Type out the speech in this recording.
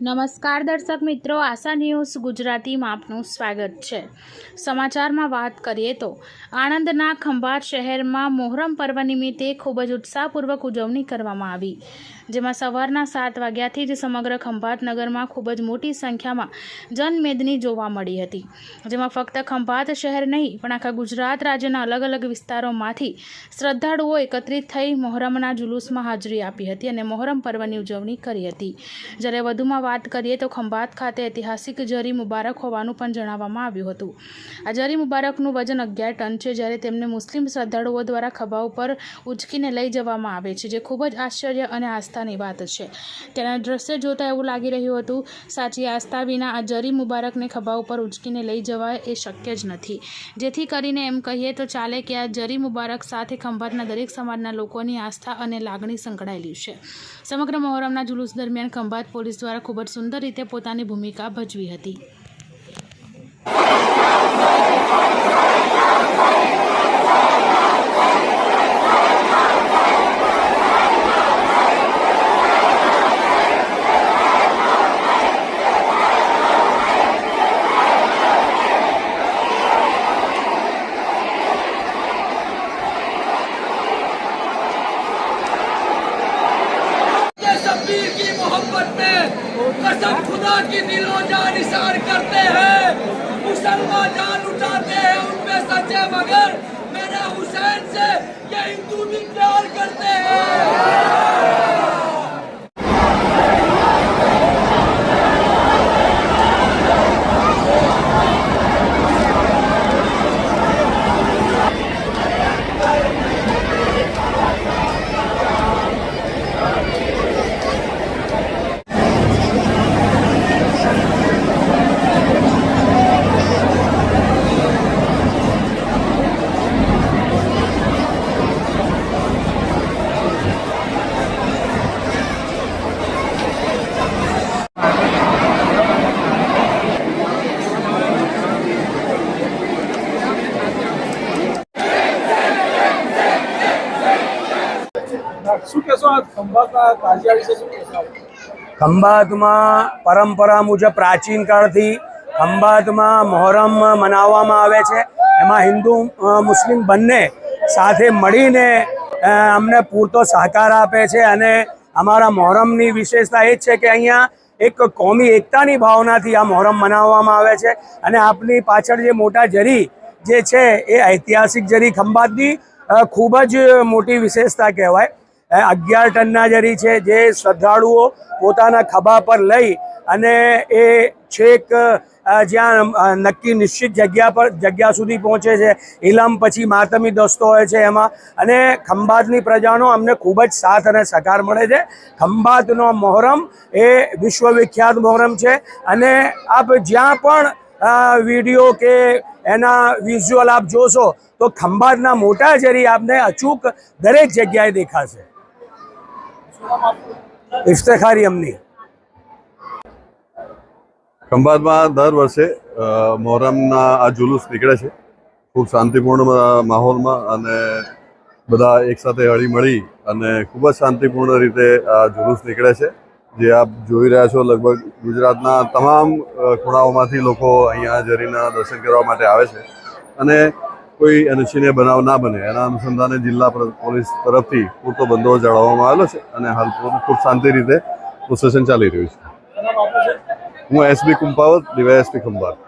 નમસ્કાર દર્શક મિત્રો, આશા ન્યૂઝ ગુજરાતીમાં આપનું સ્વાગત છે. સમાચારમાં વાત કરીએ તો, આણંદના ખંભાત શહેરમાં મોહરમ પર્વ નિમિત્તે ખૂબ જ ઉત્સાહપૂર્વક ઉજવણી કરવામાં આવી. જેમાં સવારના સાત વાગ્યાથી જ સમગ્ર ખંભાત નગરમાં ખૂબ જ મોટી સંખ્યામાં જનમેદની જોવા મળી હતી. જેમાં ફક્ત ખંભાત શહેર નહીં, પણ આખા ગુજરાત રાજ્યના અલગ અલગ વિસ્તારોમાંથી શ્રદ્ધાળુઓ એકત્રિત થઈ મોહરમના જુલુસમાં હાજરી આપી હતી અને મોહરમ પર્વની ઉજવણી કરી હતી. જ્યારે વધુમાં વાત કરીએ તો ખંભાત ખાતે ઐતિહાસિક જરી મુબારક હોવાનું પણ જણાવવામાં આવ્યું હતું. આ જરી મુબારકનું વજન અગિયાર ટન છે, જ્યારે તેમને મુસ્લિમ શ્રદ્ધાળુઓ દ્વારા ખભા ઉપર ઉચકીને લઈ જવામાં આવે છે, જે ખૂબ જ આશ્ચર્ય અને આસ્થાની વાત છે. તેના દ્રશ્ય જોતાં એવું લાગી રહ્યું હતું, સાચી આસ્થા વિના આ જરી મુબારકને ખભા ઉપર ઉચકીને લઈ જવાય એ શક્ય જ નથી. જેથી કરીને એમ કહીએ તો ચાલે કે આ જરી મુબારક સાથે ખંભાતના દરેક સમાજના લોકોની આસ્થા અને લાગણી સંકળાયેલી છે. સમગ્ર મહોરમના જુલુસ દરમિયાન ખંભાત પોલીસ દ્વારા ખૂબ જ સુંદર રીતે પોતાની ભૂમિકા ભજવી હતી. कसम खुदा की दिलो जान इशार करते हैं, मुसलमान जान उठाते हैं उनमें सच्चे मगर मेरे हुसैन से ये हिंदू भी प्यार करते हैं। શું ખંભાતમાં પરંપરા મુજબ પ્રાચીન કાળથી ખંભાતમાં મોહરમ મનાવવામાં આવે છે. એમાં હિન્દુ મુસ્લિમ બંને સાથે મળીને અમને પૂરતો સહકાર આપે છે અને અમારા મોહરમની વિશેષતા એ જ છે કે અહીંયા એક કોમી એકતાની ભાવનાથી આ મોહરમ મનાવવામાં આવે છે. અને આપની પાછળ જે મોટા જરી જે છે, એ ઐતિહાસિક જરી ખંભાતની ખૂબ જ મોટી વિશેષતા કહેવાય. અગિયાર ટનના જરી છે જે શ્રદ્ધાળુઓ પોતાના ખભા પર લઈ અને એ છેક જ્યાં નક્કી નિશ્ચિત જગ્યા પર, જગ્યા સુધી પહોંચે છે. ઇલમ પછી માતમી દસ્તો હોય છે એમાં. અને ખંભાતની પ્રજાનો અમને ખૂબ જ સાથ અને સહકાર મળે છે. ખંભાતનો મોહરમ એ વિશ્વવિખ્યાત મોહરમ છે. અને આપ જ્યાં પણ વીડિયો કે એના વિઝ્યુઅલ આપ જોશો, તો ખંભાતના મોટા જરી આપને અચૂક દરેક જગ્યાએ દેખાશે. ઇફ્તખારી અમની. ખંભાતમાં દર વર્ષે મોહરમના આ જુલુસ નીકળે છે. ખૂબ શાંતિપૂર્ણ માહોલમાં અને બધા એકસાથે હળી મળી અને ખૂબ જ શાંતિપૂર્ણ રીતે આ જુલુસ નીકળે છે. જે આપ જોઈ રહ્યા છો, લગભગ ગુજરાતના તમામ ખૂણાઓમાંથી લોકો અહીંયા જરીના દર્શન કરવા માટે આવે છે. અને કોઈ અનિચ્છનીય બનાવ ના બને. એના અનુસંધાને જિલ્લા પોલીસ તરફથી પૂરતો બંદોબસ્ત જાળવવામાં આવેલો છે અને હાલ ખૂબ શાંતિ રીતે પ્રોસેસન ચાલી રહ્યું છે. હું બાબતે છે? હું એસબી કુંપાવત ડીવાયએસપી ખંભાત.